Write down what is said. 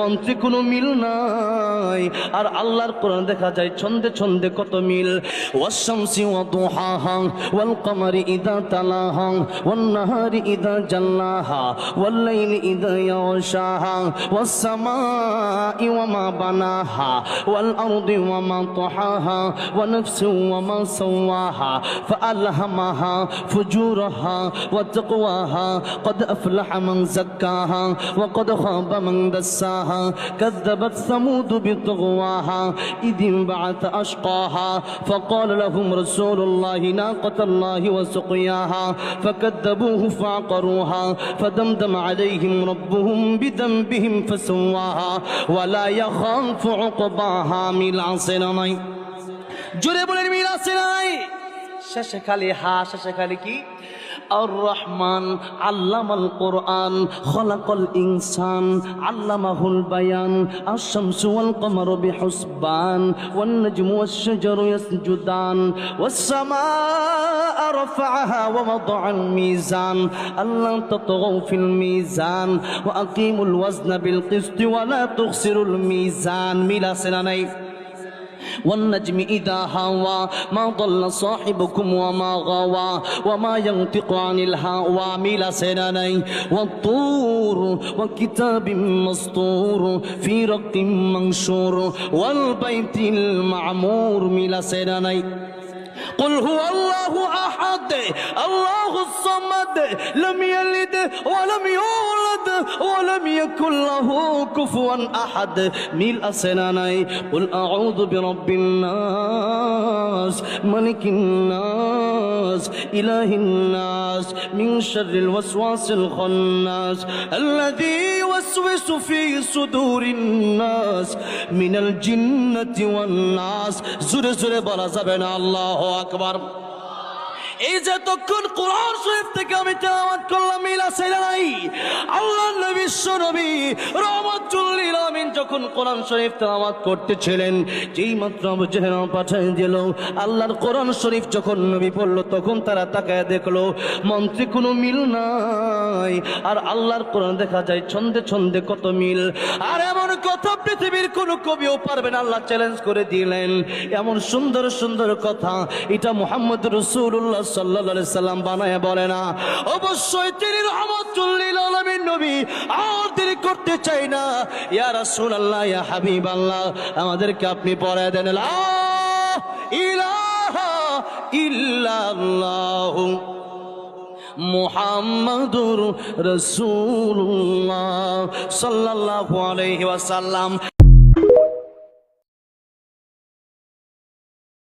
মন্ত্রে কোনো মিল নাই আর আল্লাহর কোরআন দেখা যায় ছন্দে ছন্দে কত মিল ওয়াশামসি ওয়া দুহাহা ওয়াল কমারি ইদা তালাহা ওয়ান নাহারি ইদা জাল্লাহা ওয়াল লাইলি ইদা ইয়াশাহা ওয়াস সামাই ওয়া মা বানাহা ওয়াল আরদি ওয়া মা তাহাহা ওয়া নাফসি ওয়া মা সাওয়াহা فألهمها فجورها وتقواها قد أفلح من زكاها وقد خاب من دساها كذبت ثمود بطغواها إذ انبعث أشقاها فقال لهم رسول الله ناقة الله وسقياها فكذبوه فعقروها فدمدم عليهم ربهم بذنبهم فسواها ولا يخاف عقباها من العصرين জোরে বলেন মিল আছে নাই শেষে খালি হা শেষে খালি কি আর আল্লামাল কোরআন, খলাকল ইনসান, আল্লামাহুল বায়ান, আশ-শামসু ওয়াল কমারু বিহুসবান, ওয়ান নাজমু ওয়াশ-শাজারু ইয়াসজুদান, ওয়াস-সামাআ রাফা'াহা ওয়া ওয়াদা'আল মিজান আল্লা তাতগাউ ফিল মিজান, ওয়া আকিমুল ওয়াজনা বিল কিসতি মিজান, মিল আছে না নাই? والنجم إذا هوى ما ضل صاحبكم وما غوى وما ينطق عن الهوى ميلا سناني والطور وكتاب مسطور في رق منشور والبيت المعمور ميلا سناني قل هو الله أحد الله الصمد لم يلد ولم يولد ولم يكن له كفوا أحد ميل أسناني قل أعوذ برب الناس ملك الناس إله الناس من شر الوسواس الخناس الذي يوسوس في صدور الناس من الجنة والناس زر زر بلا زبنا الله أكبر এই যে তখন কোরআন শরীফ থেকে আমি তেলাওয়াত করলাম মিল আছে না নাই আল্লাহ নবী বিশ্ব নবী রহমাতুল্লিল আমিন যখন কোরআন শরীফ তেলাওয়াত করতেছিলেন, যেই মাত্র আবু জেহেল পাঠাই দিল, আল্লাহর কোরআন শরীফ যখন নবী পড়ল, তখন তারা তাকায় দেখল, মন্ত্রে কোনো মিল নাই। আর আল্লাহর কোরআন দেখা যায় ছন্দে ছন্দে কত মিল। আর এমন কথা পৃথিবীর কোনো কবিও পারবে না, আল্লাহ চ্যালেঞ্জ করে দিলেন। এমন সুন্দর সুন্দর কথা এটা মোহাম্মদ রসুল্লাহ সাল্লাহ সাল্লাম বানায় বলে না। অবশ্যই তিনি রহমতুল্লিল আলমীর নবী, আর দেরি করতে চাই না। ইয়া রাসূল আল্লাহ, ইয়া হাবিব, আল্লাহ, আমাদেরকে আপনি পরে দেন ইল্লাহ মুহাম্মাদুর রাসূলুল্লাহ সাল্লাল্লাহু আলাইহি ওয়াসাল্লাম।